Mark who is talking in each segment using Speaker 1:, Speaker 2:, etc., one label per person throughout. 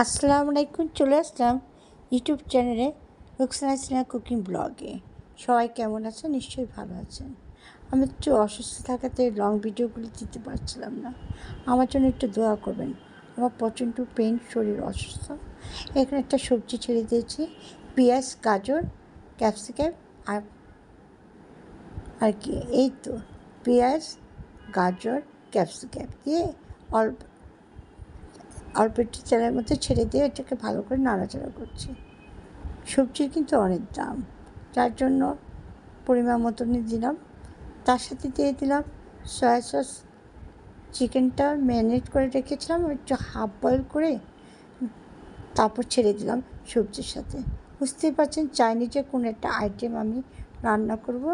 Speaker 1: আসসালামু আলাইকুম, চলে আসলাম ইউটিউব চ্যানেলে রুকসানা সিনহা কুকিং ব্লগে। সবাই কেমন আছেন? নিশ্চয়ই ভালো আছেন। আমি একটু অসুস্থ থাকাতে লং ভিডিওগুলি দিতে পারছিলাম না। আমার জন্য একটু দোয়া করবেন। আমার প্রচণ্ড পেন শরীর অসুস্থ। এখানে একটা সবজি ছেড়ে দিয়েছি, পেঁয়াজ, গাজর ক্যাপসিকাম আর আর কি, এই তো, পেঁয়াজ, গাজর ক্যাপসিকাম দিয়ে অল্প অল্প একটু তেলের মধ্যে ছেড়ে দিয়ে এটাকে ভালো করে নাড়াচাড়া করছি। সবজির কিন্তু অনেক দাম। যার জন্য পরিমাণ মতনই দিলাম। তার সাথে দিয়ে দিলাম সয়া সস চিকেনটা ম্যারিনেট করে রেখেছিলাম। একটু হাফ বয়েল করে তারপর ছেড়ে দিলাম সবজির সাথে। বুঝতেই পারছেন চাইনিজে কোনো একটা আইটেম আমি রান্না করব।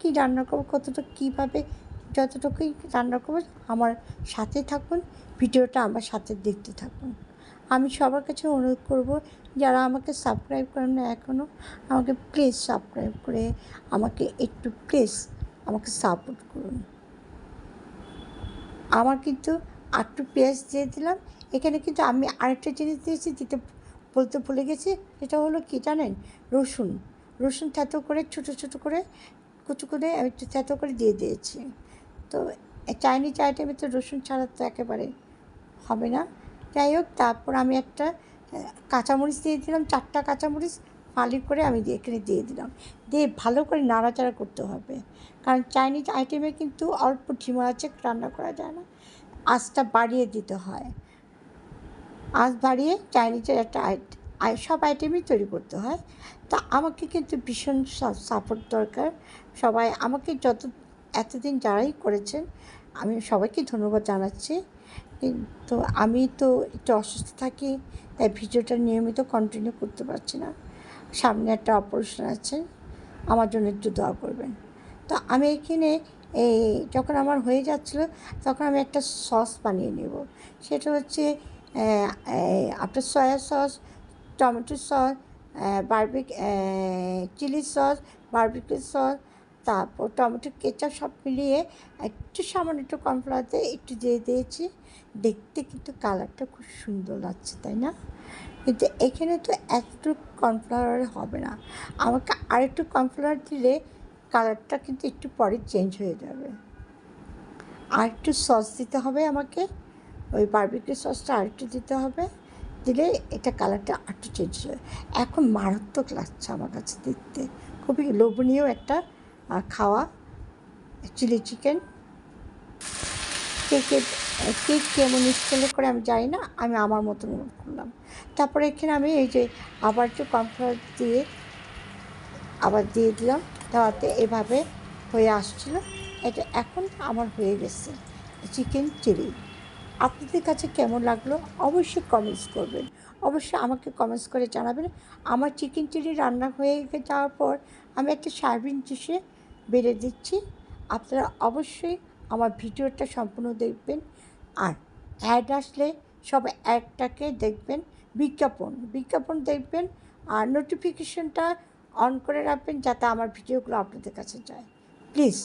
Speaker 1: কি রান্না করব, কতটা কীভাবে যতটুকুই রান্না করব আমার সাথে থাকুন, ভিডিওটা আমার সাথে দেখতে থাকুন। আমি সবার কাছে অনুরোধ করব, যারা আমাকে সাবস্ক্রাইব করেন না এখনও আমাকে প্লিজ সাবস্ক্রাইব করে আমাকে একটু প্লিজ আমাকে সাপোর্ট করুন। আমার কিন্তু আটটু পেঁয়াজ দিয়ে দিলাম। এখানে কিন্তু আমি আরেকটা জিনিস দিয়েছি দিতে বলতে ভুলে গেছি এটা হলো কী জানেন? রসুন। রসুন থেতো করে, ছোটো ছোটো করে, কুচু করে আমি একটু থেতো করে দিয়ে দিয়েছি। তো চাইনিজ আইটেমে তো রসুন ছাড়া তো একেবারে হবে না। যাই হোক, তারপর আমি একটা কাঁচামরিচ দিয়ে দিলাম, চারটা কাঁচামরিচ ফালি করে আমি এখানে দিয়ে দিলাম। দিয়ে ভালো করে নাড়াচাড়া করতে হবে। কারণ চাইনিজ আইটেমে কিন্তু অল্প ঢিমা আছে, রান্না করা যায় না। আঁচটা বাড়িয়ে দিতে হয়। আঁচ বাড়িয়ে চাইনিজের একটা সব আইটেমই তৈরি করতে হয়। তা আমাকে কিন্তু ভীষণ সাপোর্ট দরকার। সবাই আমাকে যত এতদিন যারাই করেছেন, আমি সবাইকে ধন্যবাদ জানাচ্ছি। কিন্তু আমি তো একটু অসুস্থ থাকি, তাই ভিডিওটা নিয়মিত কন্টিনিউ করতে পারছি না। সামনে একটা অপারেশন আছে, আমার জন্য একটু দোয়া করবেন। তো আমি এখানে এই যখন আমার হয়ে যাচ্ছিল, তখন আমি একটা সস বানিয়ে নেব। সেটা হচ্ছে আপনার soya sauce tomato sauce barbecue chilli sauce barbecue sauce তারপর টমেটো, কেচাপ সব মিলিয়ে একটু সামান্য একটু কর্নফ্লাওয়ার একটু দিয়ে দিয়েছি। দেখতে কিন্তু কালারটা খুব সুন্দর লাগছে, তাই না? কিন্তু এখানে তো একটু কর্নফ্লাওয়ার হবে না। আমাকে আরেকটু কর্নফ্লাওয়ার দিলে কালারটা কিন্তু একটু পরে চেঞ্জ হয়ে যাবে। আর একটু সস দিতে হবে আমাকে। ওই বার্বিকিউ সসটা আরেকটু দিতে হবে। দিলে এটা কালারটা আরেকটু চেঞ্জ হয়ে এখন মারাত্মক লাগছে আমার কাছে দেখতে। খুবই লোভনীয় একটা খাওয়া চিলি চিকেন কেকে কেক কেমন স্টাইলে করে আমি জানি না, আমি আমার মতন করলাম। তারপরে এখানে আমি এই যে আবার একটু কমফর্ট দিয়ে, আবার দিয়ে দিলাম দেওয়াতে এভাবে হয়ে আসছিল। এটা এখন আমার হয়ে গেছে চিকেন চিলি আপনাদের কাছে কেমন লাগল অবশ্যই কমেন্টস করবেন। অবশ্যই আমাকে কমেন্টস করে জানাবেন। আমার চিকেন চিলি রান্না হয়ে যাওয়ার পর আমি একটা সার্ভিং ডিশে বেড়ে দিচ্ছি। আপনারা অবশ্যই আমার ভিডিওটা সম্পূর্ণ দেখবেন। আর অ্যাড আসলে সব অ্যাডটাকে দেখবেন। বিজ্ঞাপন বিজ্ঞাপন দেখবেন আর নোটিফিকেশনটা অন করে রাখবেন যাতে আমার ভিডিওগুলো আপনাদের কাছে যায়। প্লিজ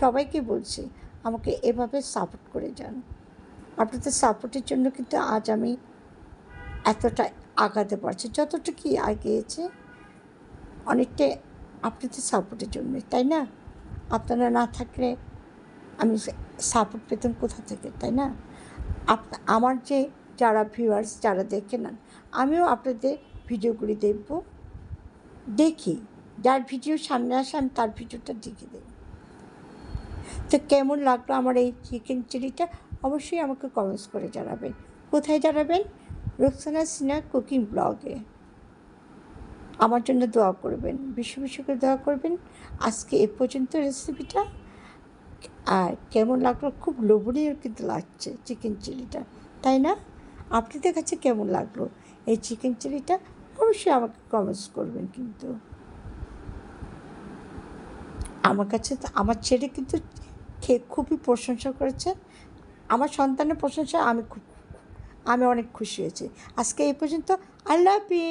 Speaker 1: সবাইকে বলছি, আমাকে এভাবে সাপোর্ট করে যান। আপনাদের সাপোর্টের জন্য কিন্তু আজ আমি এতটা আগাতে পারছি। যতটুকুই আগিয়েছে অনেকটাই আপনাদের সাপোর্টের জন্য তাই না? আপনারা না থাকলে আমি সাপোর্ট পেতাম কোথা থেকে, তাই না? আমার যে যারা ভিউয়ার্স যারা দেখে নেন, আমিও আপনাদের ভিডিওগুলি দেখব, দেখি। যার ভিডিও সামনে আসে, আমি তার ভিডিওটা দেখে দেব। তো কেমন লাগল আমার এই চিকেন চিলিটা অবশ্যই আমাকে কমেন্টস করে জানাবেন। কোথায় জানাবেন? রোকসানা সিনহা কুকিং ব্লগে। আমার জন্য দোয়া করবেন। বেশি বেশি করে দোয়া করবেন। আজকে এ পর্যন্ত রেসিপিটা আর কেমন লাগল? খুব লোভনীয় কিন্তু লাগছে চিকেন চিলিটা তাই না? আপনাদের কাছে কেমন লাগল এই চিকেন চিলিটা অবশ্যই আমাকে কমেন্টস করবেন কিন্তু। আমার কাছে তো, আমার ছেলে কিন্তু খেয়ে খুবই প্রশংসা করেছে। আমার সন্তানের প্রশংসা আমি খুব, আমি অনেক খুশি হয়েছি। আজকে এই পর্যন্ত আল্লাহ হাফিজ।